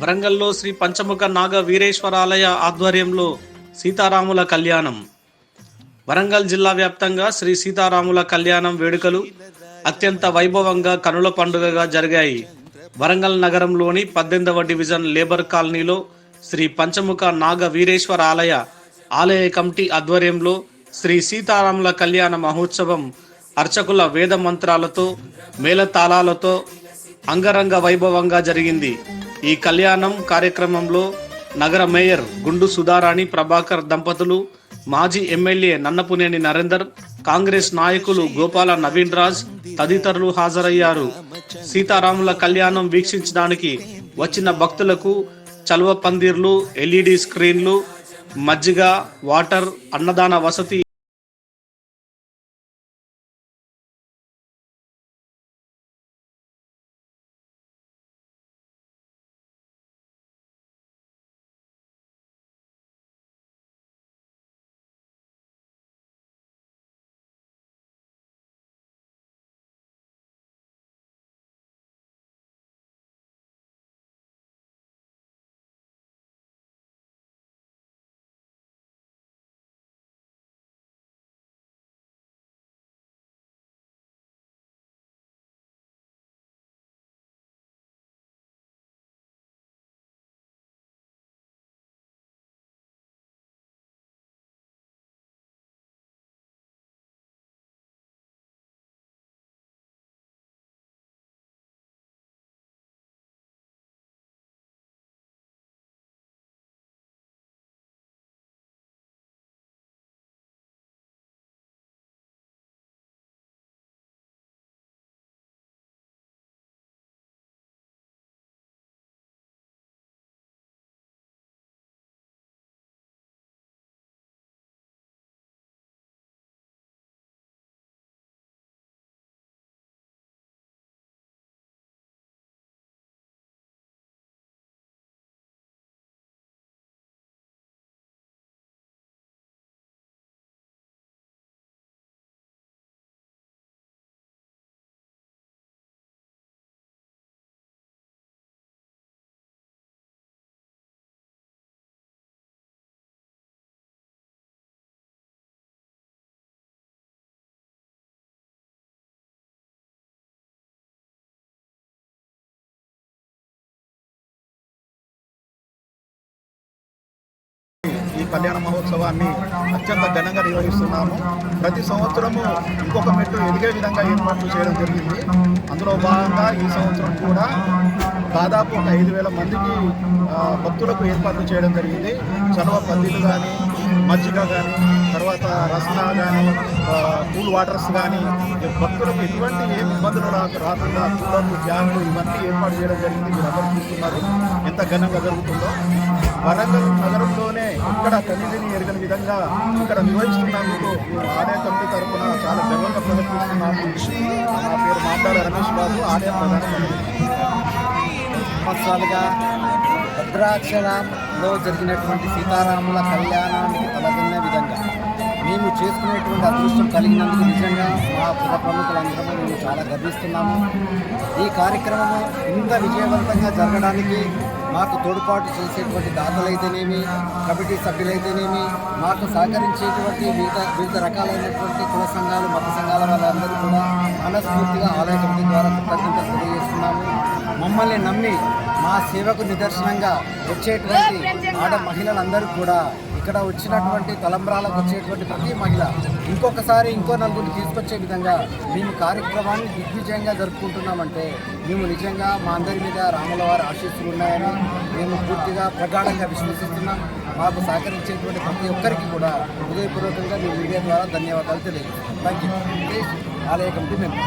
వరంగల్లో శ్రీ పంచముఖ నాగ వీరేశ్వరాలయ ఆధ్వర్యంలో సీతారాముల కళ్యాణం. వరంగల్ జిల్లా వ్యాప్తంగా శ్రీ సీతారాముల కళ్యాణం వేడుకలు అత్యంత వైభవంగా కనుల పండుగగా జరిగాయి. వరంగల్ నగరంలోని పద్దెనిమిదవ డివిజన్ లేబర్ కాలనీలో శ్రీ పంచముఖ నాగ వీరేశ్వర ఆలయ ఆలయ కమిటీ ఆధ్వర్యంలో శ్రీ సీతారాముల కళ్యాణ మహోత్సవం అర్చకుల వేద మంత్రాలతో మేళతాళాలతో అంగరంగ వైభవంగా జరిగింది. ఈ కళ్యాణం కార్యక్రమంలో నగర మేయర్ గుండు సుధారాణి ప్రభాకర్ దంపతులు మాజీ ఎమ్మెల్యే నన్నపునేని నరేందర్ కాంగ్రెస్ నాయకులు గోపాల నవీన్ రాజ్ తదితరులు హాజరయ్యారు. సీతారాముల కళ్యాణం వీక్షించడానికి వచ్చిన భక్తులకు చలువ పందిర్లు ఎల్ఈడి స్క్రీన్లు మజ్జిగ వాటర్ అన్నదాన వసతి కళ్యాణ మహోత్సవాన్ని అత్యంత ఘనంగా నిర్వహిస్తున్నాము. ప్రతి సంవత్సరము ఇంకొక మెట్టు ఎదిగే విధంగా ఏర్పాట్లు చేయడం జరిగింది. అందులో భాగంగా ఈ సంవత్సరం కూడా దాదాపు ఒక ఐదు వేల మందికి భక్తులకు ఏర్పాట్లు చేయడం జరిగింది. చలవ పల్లీలు కానీ మజ్జిగ కానీ తర్వాత రసన కానీ కూల్ వాటర్స్ కానీ భక్తులకు ఎటువంటి ఏ ఇబ్బందులు రా రాకుండా కూలర్లు ఫ్యాన్లు ఇవన్నీ ఏర్పాటు చేయడం జరిగింది. మీరు అందరూ చూస్తున్నారు ఎంత ఘనంగా జరుగుతుందో. వరంగల్ నగరంలోనే ఇక్కడ కనీదిని ఎరగని విధంగా ఇక్కడ నిర్వహిస్తున్నందుకు ఆలయ కమిటీ తరఫున చాలా గర్వంగా ప్రదర్శిస్తున్నాము నా పేరు మాట్లాడ రమేష్ బాబు ఆలయ ప్రధాన కమిటీ సంవత్సరాలుగా భద్రాచలంలో జరిగినటువంటి సీతారాముల కళ్యాణానికి తలదిన్న మేము చేసుకునేటువంటి అదృష్టం కలిగినందుకు నిజంగా మా పుర ప్రముఖులందరూ మేము చాలా గర్విస్తున్నాము. ఈ కార్యక్రమము ఇంత విజయవంతంగా జరగడానికి మాకు తోడ్పాటు చేసేటువంటి దాతలైతేనేమి కమిటీ సభ్యులైతేనేమి మాకు సహకరించేటువంటి వివిధ వివిధ రకాలైనటువంటి కుల సంఘాలు మత సంఘాల వాళ్ళందరూ కూడా మనస్ఫూర్తిగా ఆలయ కమిటీ ద్వారా కృతజ్ఞతలు తెలియజేస్తున్నాము. మమ్మల్ని నమ్మి మా సేవకు నిదర్శనంగా వచ్చేటువంటి ఆడ మహిళలందరూ కూడా ఇక్కడ వచ్చినటువంటి తలంబ్రాలకు వచ్చేటువంటి ప్రతి మహిళ ఇంకొకసారి ఇంకో నలుగురిని తీసుకొచ్చే విధంగా మేము కార్యక్రమాన్ని దిగ్విజయంగా జరుపుకుంటున్నామంటే మేము నిజంగా మా అందరి మీద రాముల వారి ఆశీస్సులు ఉన్నాయని మేము పూర్తిగా ప్రగాఢంగా విశ్వసిస్తున్నాం. మాకు సహకరించేటువంటి ప్రతి ఒక్కరికి కూడా హృదయపూర్వకంగా మీ మీడియా ద్వారా ధన్యవాదాలు తెలియజేస్తాం థ్యాంక్ యూ ఆలయ కమిటీ మేము